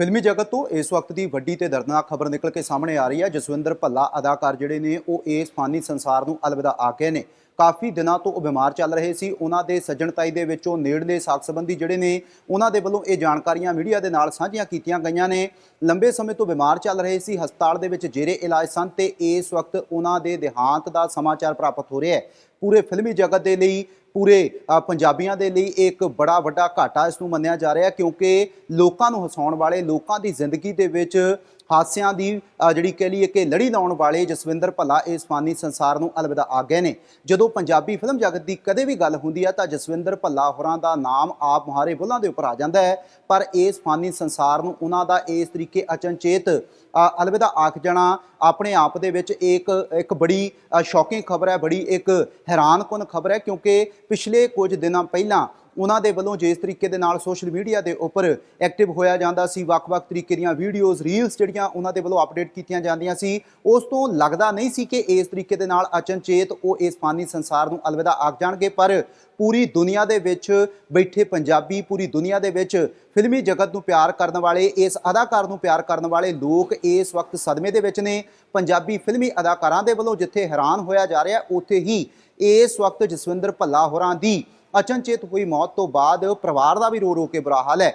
ਫਿਲਮੀ ਜਗਤ ਤੋਂ ਇਸ ਵਕਤ ਦੀ ਵੱਡੀ ਤੇ ਦਰਦਨਾਕ ਖਬਰ ਨਿਕਲ ਕੇ ਸਾਹਮਣੇ ਆ ਰਹੀ ਹੈ ਜਸਵਿੰਦਰ ਭੱਲਾ ਅਦਾਕਾਰ ਜਿਹੜੇ ਨੇ, ਉਹ ਇਸ ਫਾਨੀ ਸੰਸਾਰ ਨੂੰ ਅਲਵਿਦਾ ਆ ਗਏ ਨੇ। ਕਾਫੀ ਦਿਨਾਂ ਤੋਂ ਉਹ ਬਿਮਾਰ ਚੱਲ ਰਹੇ ਸੀ। ਉਹਨਾਂ ਦੇ ਸੱਜਣਤਾਈ ਦੇ ਵਿੱਚੋਂ ਨੇੜਲੇ ਸਾਕ ਸੰਬੰਧੀ ਜਿਹੜੇ ਨੇ, ਉਹਨਾਂ ਦੇ ਵੱਲੋਂ ਇਹ ਜਾਣਕਾਰੀਆਂ ਮੀਡੀਆ ਦੇ ਨਾਲ ਸਾਂਝੀਆਂ ਕੀਤੀਆਂ ਗਈਆਂ ਨੇ। ਲੰਬੇ ਸਮੇਂ ਤੋਂ ਬਿਮਾਰ ਚੱਲ ਰਹੇ ਸੀ। ਹਸਪਤਾਲ ਦੇ ਵਿੱਚ ਜੇਰੇ ਇਲਾਜ ਸਨ ਤੇ ਇਸ ਵਕਤ ਉਹਨਾਂ ਦੇ ਦੇਹਾਂਤ ਦਾ ਸਮਾਚਾਰ ਪ੍ਰਾਪਤ ਹੋ ਰਿਹਾ ਹੈ। ਪੂਰੇ ਫਿਲਮੀ ਜਗਤ ਦੇ ਲਈ, ਪੂਰੇ ਪੰਜਾਬੀਆਂ ਦੇ ਲਈ ਇੱਕ ਬੜਾ ਵੱਡਾ ਘਾਟਾ ਇਸ ਨੂੰ ਮੰਨਿਆ ਜਾ ਰਿਹਾ ਕਿਉਂਕਿ ਲੋਕਾਂ ਨੂੰ ਹਸਾਉਣ ਵਾਲੇ, ਲੋਕਾਂ ਦੀ ਜ਼ਿੰਦਗੀ ਦੇ ਵਿੱਚ ਹਾਦਸਿਆਂ ਦੀ ਜਿਹੜੀ ਕਹਿ ਲਈਏ ਕਿ ਲੜੀ ਲਾਉਣ ਵਾਲੇ ਜਸਵਿੰਦਰ ਭੱਲਾ ਇਸ ਫਾਨੀ ਸੰਸਾਰ ਨੂੰ ਅਲਵਿਦਾ ਆ ਗਏ ਨੇ। ਜਦੋਂ ਪੰਜਾਬੀ ਫਿਲਮ ਜਗਤ ਦੀ ਕਦੇ ਵੀ ਗੱਲ ਹੁੰਦੀ ਹੈ ਤਾਂ ਜਸਵਿੰਦਰ ਭੱਲਾ ਹੋਰਾਂ ਦਾ ਨਾਮ ਆਪ ਮੁਹਾਰੇ ਬੁੱਲਾਂ ਦੇ ਉੱਪਰ ਆ ਜਾਂਦਾ ਹੈ। ਪਰ ਇਸ ਫਾਨੀ ਸੰਸਾਰ ਨੂੰ ਉਹਨਾਂ ਦਾ ਇਸ ਤਰੀਕੇ ਅਚਨਚੇਤ ਅਲਵਿਦਾ ਆਖ ਜਾਣਾ ਆਪਣੇ ਆਪ ਦੇ ਵਿੱਚ ਇੱਕ ਇੱਕ ਬੜੀ ਸ਼ੌਕਿੰਗ ਖਬਰ ਹੈ, ਬੜੀ ਇੱਕ ਹੈਰਾਨਕੁਨ ਖਬਰ ਹੈ ਕਿਉਂਕਿ ਪਿਛਲੇ ਕੁਝ ਦਿਨਾਂ ਪਹਿਲਾਂ ਉਹਨਾਂ ਦੇ ਵੱਲੋਂ ਜਿਸ ਤਰੀਕੇ ਦੇ ਨਾਲ ਸੋਸ਼ਲ ਮੀਡੀਆ ਦੇ ਉੱਪਰ ਐਕਟਿਵ ਹੋਇਆ ਜਾਂਦਾ ਸੀ, ਵੱਖ-ਵੱਖ ਤਰੀਕੇ ਦੀਆਂ ਵੀਡੀਓਜ਼ ਰੀਲਸ ਜਿਹੜੀਆਂ ਉਹਨਾਂ ਦੇ ਵੱਲੋਂ ਅਪਡੇਟ ਕੀਤੀਆਂ ਜਾਂਦੀਆਂ ਸੀ, ਉਸ ਤੋਂ ਲੱਗਦਾ ਨਹੀਂ ਸੀ ਕਿ ਇਸ ਤਰੀਕੇ ਦੇ ਨਾਲ ਅਚਨਚੇਤ ਉਹ ਇਸ ਫਾਨੀ ਸੰਸਾਰ ਨੂੰ ਅਲਵਿਦਾ ਆਖ ਜਾਣਗੇ, ਪਰ ਪੂਰੀ ਦੁਨੀਆ ਦੇ ਵਿੱਚ ਬੈਠੇ ਪੰਜਾਬੀ, ਪੂਰੀ ਦੁਨੀਆ ਦੇ ਵਿੱਚ ਫਿਲਮੀ ਜਗਤ ਨੂੰ ਪਿਆਰ ਕਰਨ ਵਾਲੇ, ਇਸ ਅਦਾਕਾਰ ਨੂੰ ਪਿਆਰ ਕਰਨ ਵਾਲੇ ਲੋਕ ਇਸ ਵਕਤ ਸਦਮੇ ਦੇ ਵਿੱਚ ਨੇ। ਪੰਜਾਬੀ ਫਿਲਮੀ ਅਦਾਕਾਰਾਂ ਦੇ ਵੱਲੋਂ ਜਿੱਥੇ ਹੈਰਾਨ ਹੋਇਆ ਜਾ ਰਿਹਾ, ਉੱਥੇ ਹੀ ਇਸ ਵਕਤ ਜਸਵਿੰਦਰ ਭੱਲਾ ਹੋਰਾਂ ਦੀ ਅਚਨਚੇਤ ਹੋਈ ਮੌਤ ਤੋਂ ਬਾਅਦ ਪਰਿਵਾਰ ਦਾ ਵੀ ਰੋ ਰੋ ਕੇ ਬੁਰਾ ਹਾਲ ਹੈ।